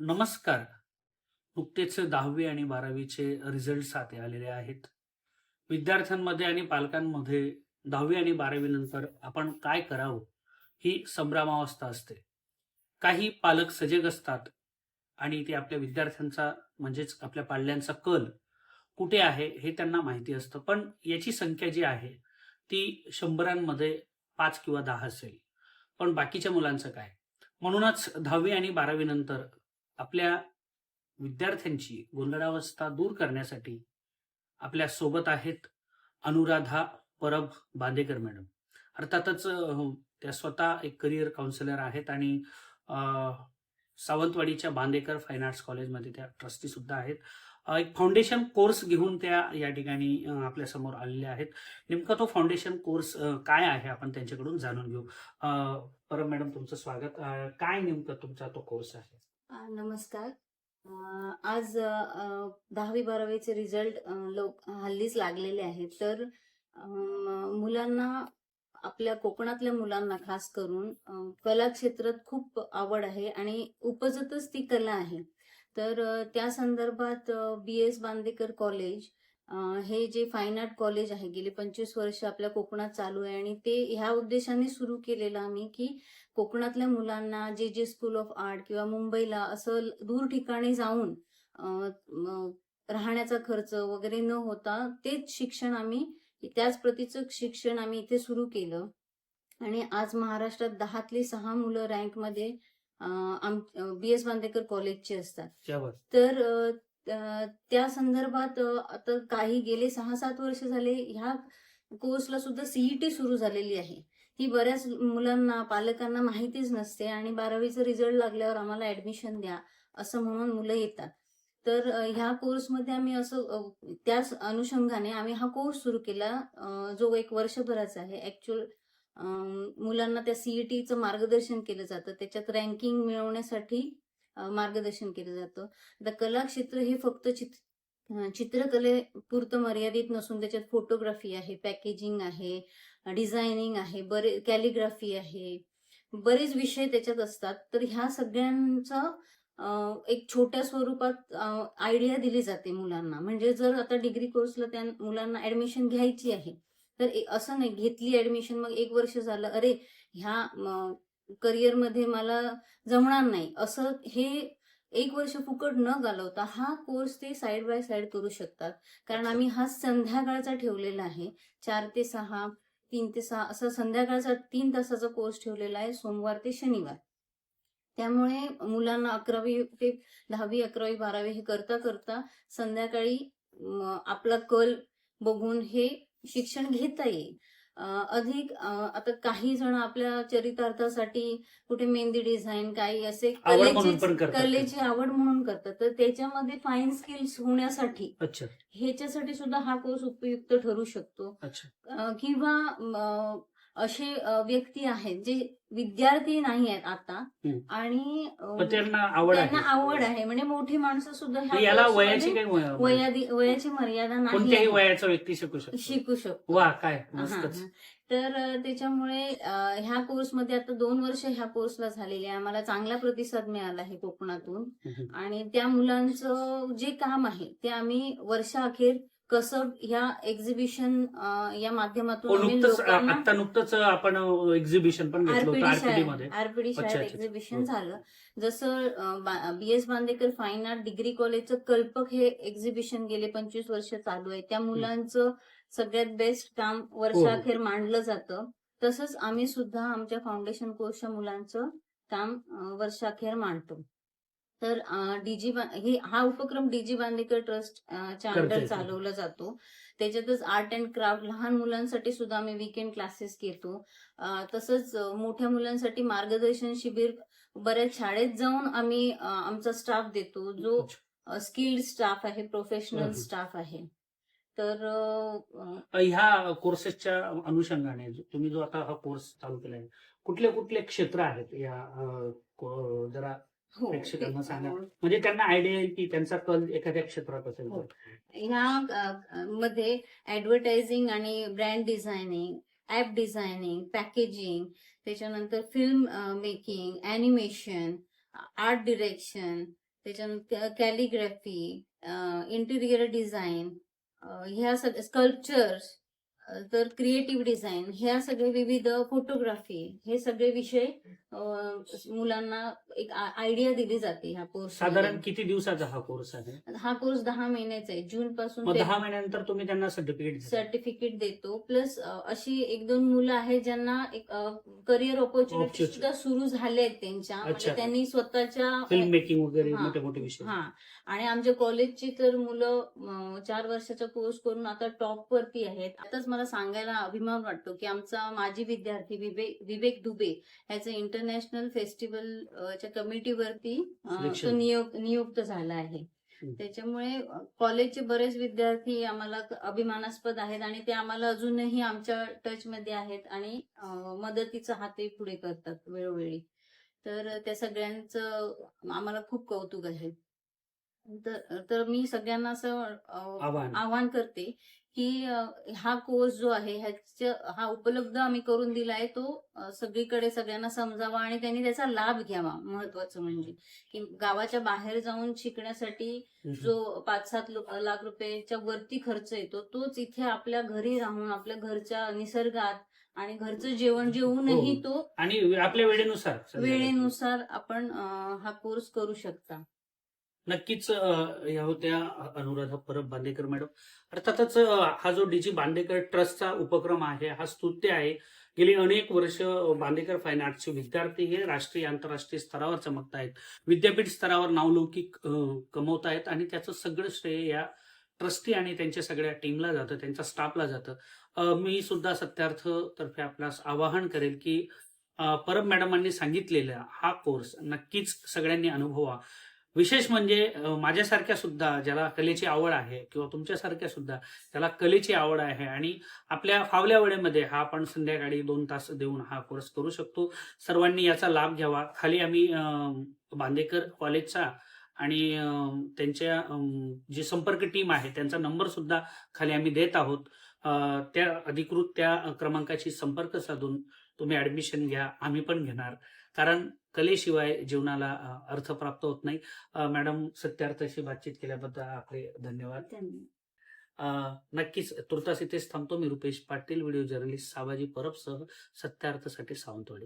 नमस्कार. नुकतेच दहावी आणि बारावीचे रिझल्ट हाती आलेले आहेत. विद्यार्थ्यांमध्ये आणि पालकांमध्ये दहावी आणि बारावी नंतर आपण काय करावं ही संभ्रमावस्था असते. काही पालक सजग असतात आणि ते आपल्या विद्यार्थ्यांचा म्हणजेच आपल्या पाल्यांचा कल कुठे आहे हे त्यांना माहिती असतं. पण याची संख्या जी आहे ती शंभरांमध्ये पाच किंवा दहा असेल. पण बाकीच्या मुलांचं काय? म्हणूनच दहावी आणि बारावी नंतर आपल्या विद्यार्थ्यांची गोंधळावस्था दूर करण्यासाठी आपल्यासोबत आहेत अनुराधा परब बांदेकर मॅडम. अर्थातच त्या स्वतः एक करिअर काउन्सिलर आहेत आणि सावंतवाडीच्या बांदेकर फाईन आर्ट्स कॉलेजमध्ये त्या ट्रस्टी सुद्धा आहेत. एक फाउंडेशन कोर्स घेऊन त्या या ठिकाणी आपल्यासमोर आलेल्या आहेत. नेमका तो फाउंडेशन कोर्स काय आहे आपण त्यांच्याकडून जाणून घेऊ. परब मॅडम तुमचं स्वागत. काय नेमकं तुमचा तो कोर्स आहे? नमस्कार. आज दहावी बारावीचे रिझल्ट लोक हल्लीच लागलेले आहेत. तर मुलांना आपल्या कोकणातल्या मुलांना खास करून कला क्षेत्रात खूप आवड आहे आणि उपजतच ती कला आहे. तर त्या संदर्भात बी एस बांदेकर कॉलेज हे जे फाईन आर्ट कॉलेज आहे गेली पंचवीस वर्ष आपल्या कोकणात चालू आहे आणि ते ह्या उद्देशाने सुरू केलेलं आम्ही की कोकणातल्या मुलांना जे जे स्कूल ऑफ आर्ट किंवा मुंबईला असं दूर ठिकाणी जाऊन राहण्याचा खर्च वगैरे न होता तेच शिक्षण आम्ही त्याच प्रतीचं शिक्षण आम्ही इथे सुरू केलं. आणि आज महाराष्ट्रात दहातली सहा मुलं रँकमध्ये बी एस बांदेकर कॉलेजची असतात. तर त्या संदर्भात आता काही गेले सहा सात वर्ष झाले ह्या कोर्सला सुद्धा सीईटी सुरू झालेली आहे. ही बऱ्याच मुलांना पालकांना माहितीच नसते आणि बारावीचा रिझल्ट लागल्यावर आम्हाला ऍडमिशन द्या असं म्हणून मुलं येतात. तर ह्या कोर्समध्ये आम्ही असं त्याच अनुषंगाने आम्ही हा कोर्स सुरू केला. जो एक वर्षभराचा आहे. ऍक्च्युअल मुलांना त्या सीईटीचं मार्गदर्शन केलं जातं. त्याच्यात रँकिंग मिळवण्यासाठी मार्गदर्शन केलं जातं. आता कलाक्षेत्र हे फक्त चित्र चित्रकलेपुरतं मर्यादित नसून त्याच्यात फोटोग्राफी आहे पॅकेजिंग आहे डिझायनिंग आहे बरे कॅलिग्राफी आहे. बरेच विषय त्याच्यात असतात. तर ह्या सगळ्यांचा एक छोट्या स्वरूपात आयडिया दिली जाते मुलांना. म्हणजे जर आता डिग्री कोर्सला त्या मुलांना ऍडमिशन घ्यायची आहे तर ए- असं नाही घेतली ऍडमिशन मग एक वर्ष झालं अरे ह्या करिअरमध्ये मला जमणार नाही. असं हे एक वर्ष फुकट न घालवता हा कोर्स ते साईड बाय साईड करू शकतात. कारण आम्ही हा संध्याकाळचा ठेवलेला आहे. चार ते सहा तीन ते सहा असा संध्याकाळचा तीन तासाचा कोर्स ठेवलेला आहे सोमवार ते शनिवार. त्यामुळे मुलांना अकरावी ते दहावी अकरावी बारावी हे करता करता संध्याकाळी आपला कल बघून हे शिक्षण घेता येईल. अधिक आता काही जण आपल्या चरितार्थासाठी कुठे मेहंदी डिझाईन काही असे कलेची. कलेची आवड म्हणून करतात. तर त्याच्यामध्ये फाईन स्किल्स होण्यासाठी ह्याच्यासाठी सुद्धा हा कोर्स उपयुक्त ठरू शकतो. किंवा असे व्यक्ती आहेत जे विद्यार्थी नाही आहेत आता. आणि त्यांना आवड आहे आवड आहे म्हणजे मोठी माणसं सुद्धा याला वयाची वयाची मर्यादा नाही. वयाचा व्यक्ती शिकू शकतो शिकू शकतो वा काय. तर त्याच्यामुळे ह्या कोर्समध्ये आता दोन वर्ष ह्या कोर्सला झालेले आहे आम्हाला चांगला प्रतिसाद मिळाला आहे कोकणातून. आणि त्या मुलांचं जे काम आहे ते आम्ही वर्षाअखेर कसं ह्या एक्झिबिशन या माध्यमातून हो आता नुकतंच आपण एक्झिबिशन पण आरपीडी शाळेत. एक्झिबिशन हो. झालं. जसं B S. Bandekar fine art degree कॉलेजचं कल्पक हे एक्झिबिशन गेले पंचवीस वर्ष चालू आहे. त्या मुलांचं सगळ्यात बेस्ट काम हो. वर्षाअखेर मांडलं जातं. तसंच आम्ही सुद्धा आमच्या फाउंडेशन कोर्सच्या मुलांचं काम अं, वर्षाअखेर मांडतो. तर डीजी हे हा उपक्रम डीजी बांदेकर ट्रस्ट च्या. अंडर चालवला जातो त्याच्यातच आर्ट अँड क्राफ्ट लहान मुलांसाठी सुद्धा आम्ही वीकेंड क्लासेस घेतो तसंच मोठ्या मुलांसाठी मार्गदर्शन शिबिर बऱ्याच शाळेत जाऊन आम्ही आमचा स्टाफ देतो जो स्किल्ड स्टाफ आहे प्रोफेशनल. स्टाफ आहे तर ह्या कोर्सेसच्या अनुषंगाने तुम्ही जो आता हा कोर्स चालू केला आहे कुठले कुठले क्षेत्र आहेत या जरा हो प्रेक्षकांना सांगा. म्हणजे त्यांना आयडिया येईल की त्यांचा कल एखाद्या क्षेत्रात असेल हो. ह्या अ, मध्ये ऍडव्हर्टायझिंग आणि brand designing app designing packaging त्याच्यानंतर film making animation art direction त्याच्यानंतर कॅलिग्राफी इंटिरियर डिझाईन ह्या सगळ्या स्कल्पचर्स तर क्रिएटिव्ह डिझाईन ह्या सगळे विविध फोटोग्राफी हे सगळे विषय मुलांना एक आयडिया दिली जाते ह्या कोर्स साधारण किती दिवसाचा हा कोर्स आहे? हा कोर्स दहा महिन्याचा आहे. जून पासून दहा महिन्यानंतर तुम्ही त्यांना सर्टिफिकेट सर्टिफिकेट देतो. प्लस अशी एक दोन मुलं आहेत ज्यांना एक करिअर ऑपॉर्च्युनिटी. सुद्धा सुरू झाल्या आहेत त्यांच्या. म्हणजे. त्यांनी स्वतःच्या फिल्म मेकिंग वगैरे. मोठे मोठे विषय. हा. आणि आमच्या कॉलेजची तर मुलं चार वर्षाचा कोर्स करून आता टॉप वरती आहेत. आताच मला सांगायला अभिमान वाटतो की आमचा माजी विद्यार्थी विवेक विवेक दुबे ह्याचं इंटरनॅशनल फेस्टिवल च्या कमिटीवरती. तो नियोग नियुक्त झाला आहे. त्याच्यामुळे कॉलेजचे बरेच विद्यार्थी आम्हाला अभिमानास्पद आहेत आणि ते आम्हाला अजूनही आमच्या टच मध्ये आहेत आणि मदतीचा हातही पुढे करतात वेळोवेळी तर त्या सगळ्यांचं आम्हाला खूप कौतुक आहे तर तर मी सगळ्यांना असं आवाहन करते की हा कोर्स जो आहे हा उपलब्ध आम्ही करून दिलाय तो सगळीकडे सगळ्यांना समजावा आणि त्यांनी त्याचा लाभ घ्यावा महत्वाचं म्हणजे. की गावाच्या बाहेर जाऊन शिकण्यासाठी जो पाच सात लाख रुपयाच्या वरती खर्च येतो तोच इथे आपल्या घरी राहून आपल्या घरच्या निसर्गात आणि घरचं जेवण जेवूनही हो. तो आणि आपल्या वेळेनुसार वेळेनुसार आपण हा कोर्स करू शकता. नक्कीच या होत्या अनुराधा परब बांदेकर मॅडम. अर्थातच हा जो डीजी बांदेकर ट्रस्टचा उपक्रम आहे हा स्तुत्य आहे. गेली अनेक वर्ष बांदेकर फाईन आर्टचे विद्यार्थी हे राष्ट्रीय आंतरराष्ट्रीय स्तरावर चमकत आहेत. विद्यापीठ स्तरावर नावलौकिक कमवत आहेत आणि त्याचं सगळं श्रेय या ट्रस्टी आणि त्यांच्या सगळ्या टीमला जातं त्यांच्या स्टाफला जातं. मी सुद्धा सत्यार्थ तर्फे आपल्यास आवाहन करेल की परब मॅडमांनी सांगितलेला हा कोर्स नक्कीच सगळ्यांनी अनुभवा. विशेष म्हणजे माझ्यासारख्या सुद्धा ज्याला कलेची आवड आहे किंवा तुमच्यासारख्या सुद्धा ज्याला कलेची आवड आहे आणि आपल्या फावल्या वेळेमध्ये हा आपण संध्याकाळी दोन तास देऊन हा कोर्स करू शकतो. सर्वांनी याचा लाभ घ्यावा. खाली आम्ही बांदेकर कॉलेजचा आणि त्यांच्या जी संपर्क टीम आहे त्यांचा नंबर सुद्धा खाली आम्ही देत आहोत. त्या अधिकृत त्या क्रमांकाशी संपर्क साधून तुम्ही ऍडमिशन घ्या आम्ही पण घेणार. कारण कलेशिवाय जीवनाला अर्थ प्राप्त होत नाही. मॅडम सत्यार्थाशी बातचीत केल्याबद्दल आपले धन्यवाद. नक्कीच तुर्तास इथेच थांबतो. मी रुपेश पाटील व्हिडिओ जर्नलिस्ट साबाजी परबसह सत्यार्थसाठी सावंतवाडी.